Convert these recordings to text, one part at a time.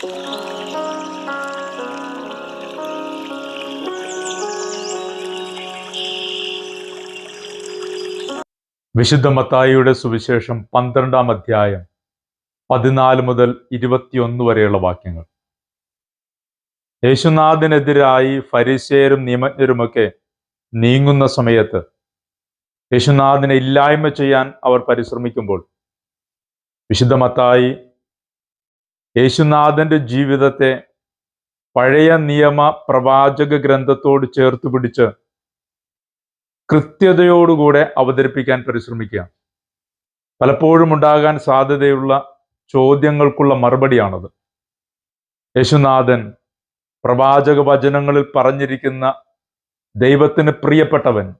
വിശുദ്ധ മത്തായിയുടെ സുവിശേഷം പന്ത്രണ്ടാം അധ്യായം പതിനാല് മുതൽ ഇരുപത്തിയൊന്ന് വരെയുള്ള വാക്യങ്ങൾ. യേശുനാഥിനെതിരായി ഫരിസേരും നിയമജ്ഞരുമൊക്കെ നീങ്ങുന്ന സമയത്ത് യേശുനാഥിനെ ഇല്ലായ്മ ചെയ്യാൻ അവർ പരിശ്രമിക്കുമ്പോൾ വിശുദ്ധ മത്തായി യേശുനാഥന്റെ ജീവിതത്തെ പഴയ നിയമ പ്രവാചക ഗ്രന്ഥത്തോട് ചേർത്ത് പിടിച്ച് കൃത്യതയോടുകൂടെ അവതരിപ്പിക്കാൻ പരിശ്രമിക്കുക. പലപ്പോഴും ഉണ്ടാകാൻ സാധ്യതയുള്ള ചോദ്യങ്ങൾക്കുള്ള മറുപടിയാണത്. യേശുനാഥൻ പ്രവാചക വചനങ്ങളിൽ പറഞ്ഞിരിക്കുന്ന ദൈവത്തിന് പ്രിയപ്പെട്ടവൻ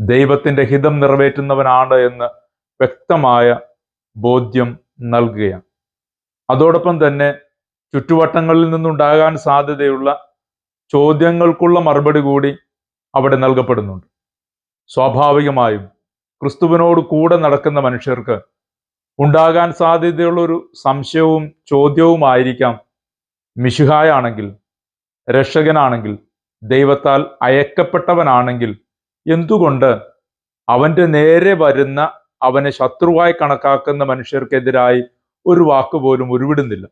ദൈവത്തിന്റെ ഹിതം നിറവേറ്റുന്നവനാണ് എന്ന് വ്യക്തമായ ബോധ്യം നൽകുകയാണ്. അതോടൊപ്പം തന്നെ ചുറ്റുവട്ടങ്ങളിൽ നിന്നുണ്ടാകാൻ സാധ്യതയുള്ള ചോദ്യങ്ങൾക്കുള്ള മറുപടി കൂടി അവിടെ നൽകപ്പെടുന്നുണ്ട്. സ്വാഭാവികമായും ക്രിസ്തുവിനോട് കൂടെ നടക്കുന്ന മനുഷ്യർക്ക് ഉണ്ടാകാൻ സാധ്യതയുള്ള ഒരു സംശയവും ചോദ്യവുമായിരിക്കാം മിശുഹായാണെങ്കിൽ രക്ഷകനാണെങ്കിൽ ദൈവത്താൽ അയക്കപ്പെട്ടവനാണെങ്കിൽ എന്തുകൊണ്ട് അവന്റെ നേരെ വരുന്ന അവനെ ശത്രുവായി കണക്കാക്കുന്ന മനുഷ്യർക്കെതിരായി ഒരു വാക്ക് പോലും ഉരുവിടുന്നില്ല.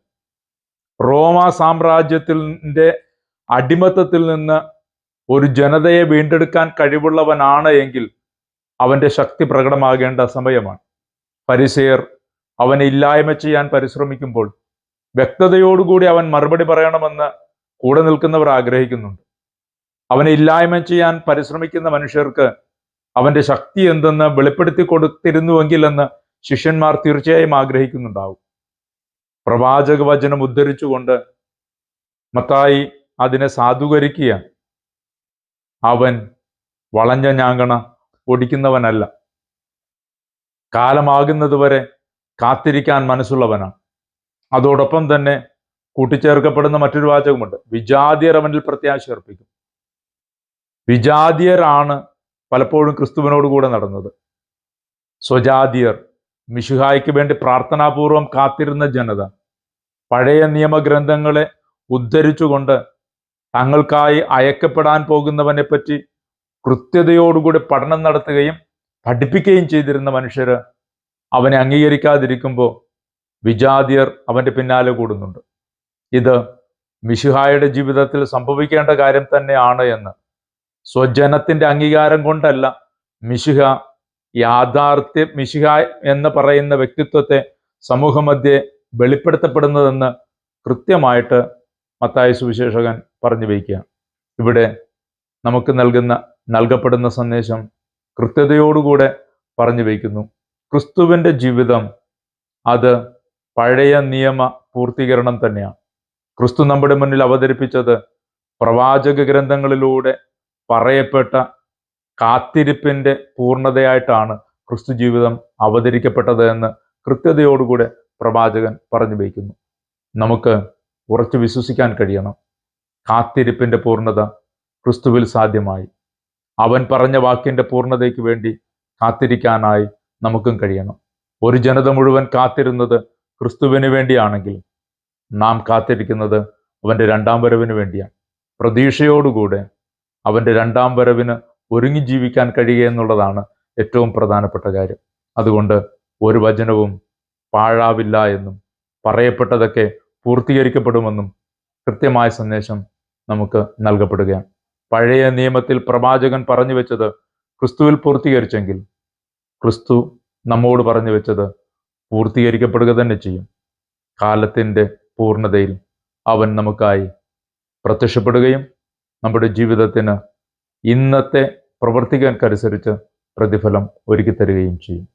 റോമ സാമ്രാജ്യത്തിന്റെ അടിമത്തത്തിൽ നിന്ന് ഒരു ജനതയെ വീണ്ടെടുക്കാൻ കഴിവുള്ളവനാണ് എങ്കിൽ അവന്റെ ശക്തി പ്രകടമാകേണ്ട സമയമാണ്. പരിസയർ അവനെ ഇല്ലായ്മ ചെയ്യാൻ പരിശ്രമിക്കുമ്പോൾ വ്യക്തതയോടുകൂടി അവൻ മറുപടി പറയണമെന്ന് കൂടെ നിൽക്കുന്നവർ ആഗ്രഹിക്കുന്നുണ്ട്. അവനെ ഇല്ലായ്മ ചെയ്യാൻ പരിശ്രമിക്കുന്ന മനുഷ്യർക്ക് അവന്റെ ശക്തി എന്തെന്ന് വെളിപ്പെടുത്തി കൊടുത്തിരുന്നുവെങ്കിൽ എന്ന് ശിഷ്യന്മാർ തീർച്ചയായും ആഗ്രഹിക്കുന്നുണ്ടാവും. പ്രവാചക വചനം ഉദ്ധരിച്ചുകൊണ്ട് മത്തായി അതിനെ സാധൂകരിക്കുക. അവൻ വളഞ്ഞ ഞാങ്കണ ഒടിക്കുന്നവനല്ല. കാലമാകുന്നതുവരെ കാത്തിരിക്കാൻ മനസ്സുള്ളവനാണ്. അതോടൊപ്പം തന്നെ കൂട്ടിച്ചേർക്കപ്പെടുന്ന മറ്റൊരു വാചകമുണ്ട്. വിജാതിയർ അവനിൽ പ്രത്യാശ അർപ്പിക്കും. വിജാതിയരാണ് പലപ്പോഴും ക്രിസ്തുവിനോട് കൂടെ നടന്നത്. സ്വജാതിയർ മിഷുഹായ്ക്ക് വേണ്ടി പ്രാർത്ഥനാപൂർവം കാത്തിരുന്ന ജനത പഴയ നിയമഗ്രന്ഥങ്ങളെ ഉദ്ധരിച്ചുകൊണ്ട് തങ്ങൾക്കായി അയക്കപ്പെടാൻ പോകുന്നവനെപ്പറ്റി കൃത്യതയോടുകൂടി പഠനം നടത്തുകയും പഠിപ്പിക്കുകയും ചെയ്തിരുന്ന മനുഷ്യർ അവനെ അംഗീകരിക്കാതിരിക്കുമ്പോൾ വിജാതിയർ അവന്റെ പിന്നാലെ കൂടുന്നുണ്ട്. ഇത് മിഷുഹായുടെ ജീവിതത്തിൽ സംഭവിക്കേണ്ട കാര്യം തന്നെയാണ് എന്ന് സ്വജനത്തിന്റെ അംഗീകാരം കൊണ്ടല്ല മിശിഹ യാഥാർത്ഥ്യ മിശിഹ എന്ന് പറയുന്ന വ്യക്തിത്വത്തെ സമൂഹമധ്യെ വെളിപ്പെടുത്തപ്പെടുന്നതെന്ന് കൃത്യമായിട്ട് മത്തായ സുവിശേഷകൻ പറഞ്ഞു വയ്ക്കുക. ഇവിടെ നമുക്ക് നൽകുന്ന നൽകപ്പെടുന്ന സന്ദേശം കൃത്യതയോടുകൂടെ പറഞ്ഞു വയ്ക്കുന്നു. ക്രിസ്തുവിന്റെ ജീവിതം അത് പഴയ നിയമ പൂർത്തീകരണം തന്നെയാണ്. ക്രിസ്തു നമ്മുടെ മുന്നിൽ അവതരിപ്പിച്ചത് പ്രവാചക ഗ്രന്ഥങ്ങളിലൂടെ പറയപ്പെട്ട കാത്തിരിപ്പിന്റെ പൂർണതയായിട്ടാണ് ക്രിസ്തു ജീവിതം അവതരിക്കപ്പെട്ടത് എന്ന് കൃത്യതയോടുകൂടെ പ്രവാചകൻ പറഞ്ഞു വയ്ക്കുന്നു. നമുക്ക് ഉറച്ചു വിശ്വസിക്കാൻ കഴിയണം. കാത്തിരിപ്പിന്റെ പൂർണത ക്രിസ്തുവിൽ സാധ്യമായി. അവൻ പറഞ്ഞ വാക്കിന്റെ പൂർണതയ്ക്ക് വേണ്ടി കാത്തിരിക്കാനായി നമുക്കും കഴിയണം. ഒരു ജനത മുഴുവൻ കാത്തിരുന്നത് ക്രിസ്തുവിന് വേണ്ടിയാണെങ്കിൽ നാം കാത്തിരിക്കുന്നത് അവന്റെ രണ്ടാം വരവിന് വേണ്ടിയാണ്. പ്രതീക്ഷയോടുകൂടെ അവന്റെ രണ്ടാം വരവിന് ഒരുങ്ങി ജീവിക്കാൻ കഴിയുക എന്നുള്ളതാണ് ഏറ്റവും പ്രധാനപ്പെട്ട കാര്യം. അതുകൊണ്ട് ഒരു വചനവും പാഴാവില്ല എന്നും പറയപ്പെട്ടതൊക്കെ പൂർത്തീകരിക്കപ്പെടുമെന്നും കൃത്യമായ സന്ദേശം നമുക്ക് നൽകപ്പെടുകയാണ്. പഴയ നിയമത്തിൽ പ്രവാചകൻ പറഞ്ഞു വെച്ചത് ക്രിസ്തുവിൽ പൂർത്തീകരിച്ചെങ്കിൽ ക്രിസ്തു നമ്മോട് പറഞ്ഞു വെച്ചത് പൂർത്തീകരിക്കപ്പെടുക തന്നെ ചെയ്യും. കാലത്തിന്റെ പൂർണതയിൽ അവൻ നമുക്കായി പ്രത്യക്ഷപ്പെടുകയും നമ്മുടെ ജീവിതത്തിന് ഇന്നത്തെ പ്രവർത്തിക്കാൻക്കനുസരിച്ച് പ്രതിഫലം ഒരുക്കി തരികയും ചെയ്യും.